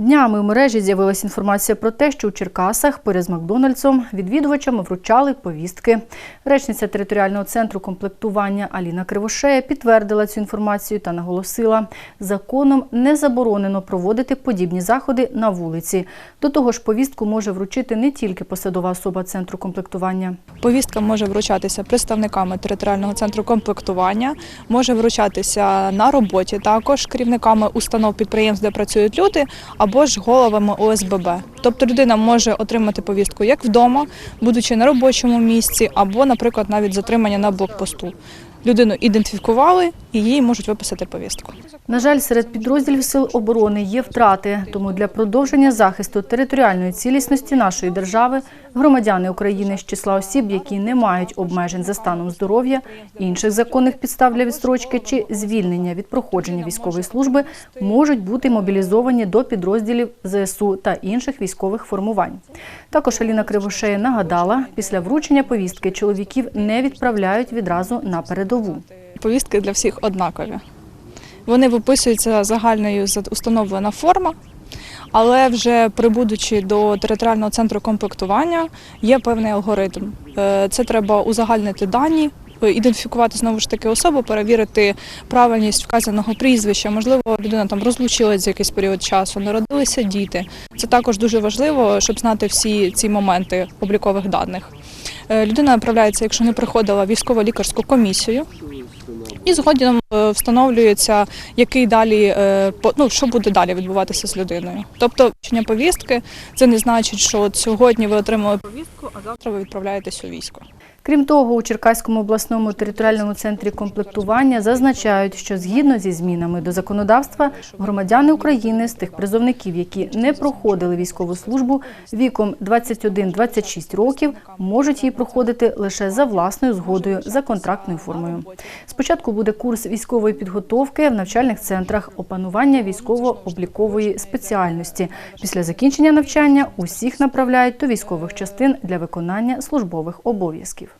Днями у мережі з'явилася інформація про те, що у Черкасах поряд Макдональдсом відвідувачам вручали повістки. Речниця територіального центру комплектування Аліна Кривошея підтвердила цю інформацію та наголосила, законом не заборонено проводити подібні заходи на вулиці. До того ж, повістку може вручити не тільки посадова особа центру комплектування. Повістка може вручатися представниками територіального центру комплектування, може вручатися на роботі також керівниками установ підприємств, де працюють люди, або ж головами ОСББ. Тобто людина може отримати повістку як вдома, будучи на робочому місці, або, наприклад, навіть затримання на блокпосту. Людину ідентифікували і їй можуть виписати повістку. На жаль, серед підрозділів сил оборони є втрати, тому для продовження захисту територіальної цілісності нашої держави громадяни України з числа осіб, які не мають обмежень за станом здоров'я, інших законних підстав для відстрочки чи звільнення від проходження військової служби, можуть бути мобілізовані до підрозділів ЗСУ та інших військових формувань. Також Аліна Кривошея нагадала, після вручення повістки чоловіків не відправляють відразу на передову. Повістки для всіх однакові. Вони виписуються загальною за- установлена форма, але вже прибудучи до територіального центру комплектування, є певний алгоритм. Е, Це треба узагальнити дані. е, Ідентифікувати знову ж таки особу, перевірити правильність вказаного прізвища. Можливо, людина там розлучилась за якийсь період часу, народилися діти. Це також дуже важливо, щоб знати всі ці моменти облікових даних. Е, Людина направляється, якщо не проходила військово-лікарську комісію, і згодом е, встановлюється, який далі е, ну, що буде далі відбуватися з людиною. Тобто, вчення повістки це не значить, що от сьогодні ви отримали повістку, а завтра ви відправляєтесь у військо. Крім того, у Черкаському обласному територіальному центрі комплектування зазначають, що згідно зі змінами до законодавства, громадяни України з тих призовників, які не проходили військову службу віком 21-26 років, можуть її проходити лише за власною згодою за контрактною формою. Спочатку буде курс військової підготовки в навчальних центрах опанування військово-облікової спеціальності. Після закінчення навчання усіх направляють до військових частин для виконання службових обов'язків.